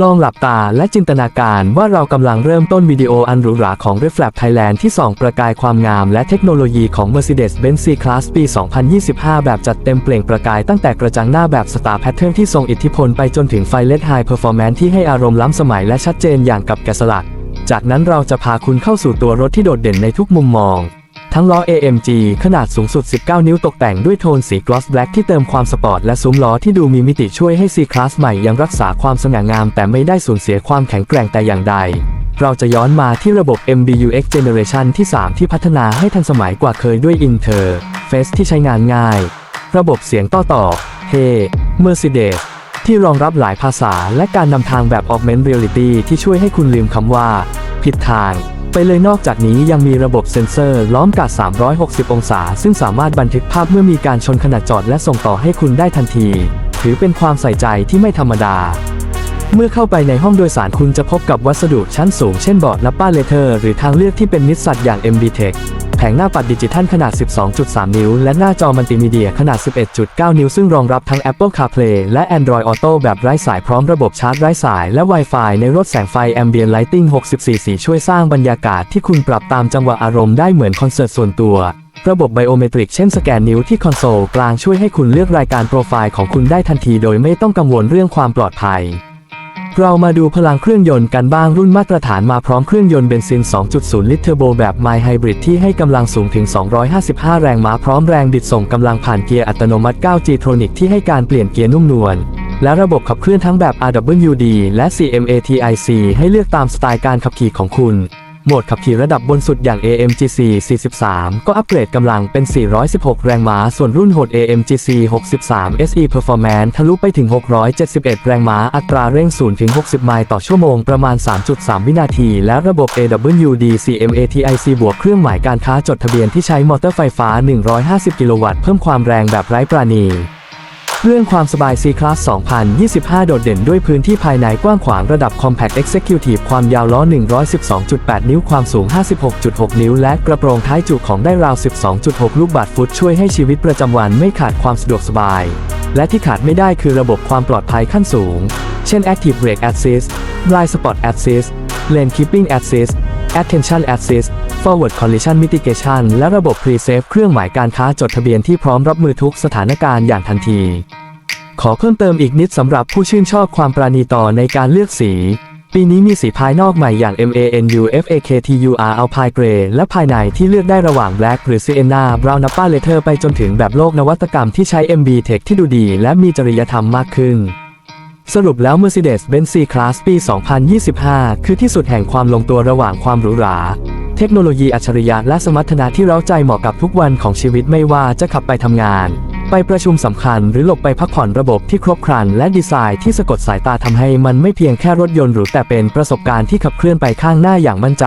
ลองหลับตาและจินตนาการว่าเรากำลังเริ่มต้นวิดีโออันหรูหราของ Reflab Thailand ที่ส่องประกายความงามและเทคโนโลยีของ Mercedes-Benz C-Class ปี 2025 แบบจัดเต็มเปล่งประกายตั้งแต่กระจังหน้าแบบ Star Pattern ที่ทรงอิทธิพลไปจนถึงไฟ LED High Performance ที่ให้อารมณ์ล้ำสมัยและชัดเจนอย่างกับแกะสลัก จากนั้นเราจะพาคุณเข้าสู่ตัวรถที่โดดเด่นในทุกมุมมอง ทั้งล้อ AMG ขนาดสูงสุด 19 นิ้วตกแต่งด้วยโทนสี gloss black ที่เติมความสปอร์ตและซุ้มล้อที่ดูมีมิติช่วยให้ C-Class ใหม่ยังรักษาความสง่างาม แต่ไม่ได้สูญเสียความแข็งแกร่งแต่อย่างใด เราจะย้อนมาที่ระบบ MBUX Generation ที่ 3 ที่พัฒนาให้ทันสมัยกว่าเคยด้วย Interface ที่ใช้งานง่าย ระบบเสียงต่อต่อ Hey Mercedes ที่รองรับหลายภาษาและการนำทางแบบ Augmented Reality ที่ช่วยให้คุณลืมคำว่า ผิดทาง ไปเลยนอกจากนี้ยังมีระบบเซ็นเซอร์ล้อมกัด360 องศา ซึ่งสามารถบันทึกภาพเมื่อมีการชนขณะจอดและส่งต่อให้คุณได้ทันที ถือเป็นความใส่ใจที่ไม่ธรรมดา เมื่อเข้าไปในห้องโดยสารคุณจะพบกับวัสดุชั้นสูงเช่นเบาะและป้าเลเทอร์ หรือทางเลือกที่เป็นมิตรสัตว์อย่าง MB Tech ผงหน้าปัดดิจิทัลขนาด 12.3 นิ้ว และหน้าจอมัลติมีเดียขนาด 11.9 นิ้ว ซึ่งรองรับทั้ง Apple CarPlay และ Android Auto แบบไร้สายพร้อมระบบชาร์จไร้สาย และ Wi-Fi ในรถแสงไฟ Ambient Lighting 64 สีช่วยสร้างบรรยากาศที่คุณปรับตามจังหวะอารมณ์ได้เหมือนคอนเสิร์ตส่วนตัวระบบไบโอเมตริกเช่นสแกนนิ้วที่คอนโซลกลางช่วยให้คุณเลือกรายการโปรไฟล์ของคุณได้ทันทีโดยไม่ต้องกังวลเรื่องความปลอดภัย เรามาดูพลังเครื่องยนต์กันบ้างรุ่นมาตรฐานมาพร้อมเครื่องยนต์เบนซิน 2.0 ลิตรเทอร์โบแบบ My Hybrid ที่ให้กำลังสูงถึง 255 แรงม้าพร้อมแรงดิดส่งกำลังผ่านเกียร์อัตโนมัติ 9G Tronic ที่ให้การเปลี่ยนเกียร์นุ่มนวลและระบบขับเคลื่อนทั้งแบบ RWD และ CMATIC ให้เลือกตามสไตล์การขับขี่ของคุณ โหมดขับขี่ระดับบนสุดอย่าง AMGC 43 ก็อัปเกรดกำลังเป็น 416 แรงม้า ส่วนรุ่นโหด AMGC 63 SE Performance ทะลุไปถึง 671 แรงม้า อัตราเร่ง0ถึง60 ไมล์ต่อชั่วโมง ประมาณ 3.3 วินาที และระบบ AWD CMATIC บวกเครื่องหมายการค้าจดทะเบียนที่ใช้มอเตอร์ไฟฟ้า 150 กิโลวัตต์ เพิ่มความแรงแบบไร้ปราณี เรื่องความสบาย C-Class 2025 โดดเด่นด้วยพื้นที่ภายในกว้างขวางระดับ Compact Executive ความยาวล้อ 112.8 นิ้ว ความสูง 56.6 นิ้ว และกระโปรงท้ายจุของได้ราว 12.6 ลูกบาศก์ฟุต ช่วยให้ชีวิตประจำวันไม่ขาดความสะดวกสบาย และที่ขาดไม่ได้คือระบบความปลอดภัยขั้นสูง เช่น Active Brake Assist Blind Spot Assist Lane Keeping Assist Attention Assist Forward Collision Mitigation และระบบ Pre-Save เครื่องหมายการค้าจดทะเบียนที่พร้อมรับมือทุกสถานการณ์อย่างทันที ขอเพิ่มเติมอีกนิดสำหรับผู้ชื่นชอบความปราณีต่อในการเลือกสี ปีนี้มีสีภายนอกใหม่อย่าง MANU FAKTUR Alpine Grey และภายในที่เลือกได้ระหว่าง Black หรือ Sienna Brown Nappa Leather ไปจนถึงแบบโลกนวัตกรรมที่ใช้ MB Tech ที่ดูดี และมีจริยธรรมมากขึ้น สรุปแล้ว Mercedes-Benz C-Class ปี 2025 คือที่สุดแห่งความลงตัวระหว่างความหรูหรา เทคโนโลยีอัจฉริยะและสมรรถนะที่เร้าใจเหมาะกับทุกวันของชีวิตไม่ว่าจะขับไปทำงาน ไปประชุมสำคัญหรือหลบไปพักผ่อนระบบที่ครบครัน และดีไซน์ที่สะกดสายตาทำให้มันไม่เพียงแค่รถยนต์หรูแต่เป็นประสบการณ์ที่ขับเคลื่อนไปข้างหน้าอย่างมั่นใจ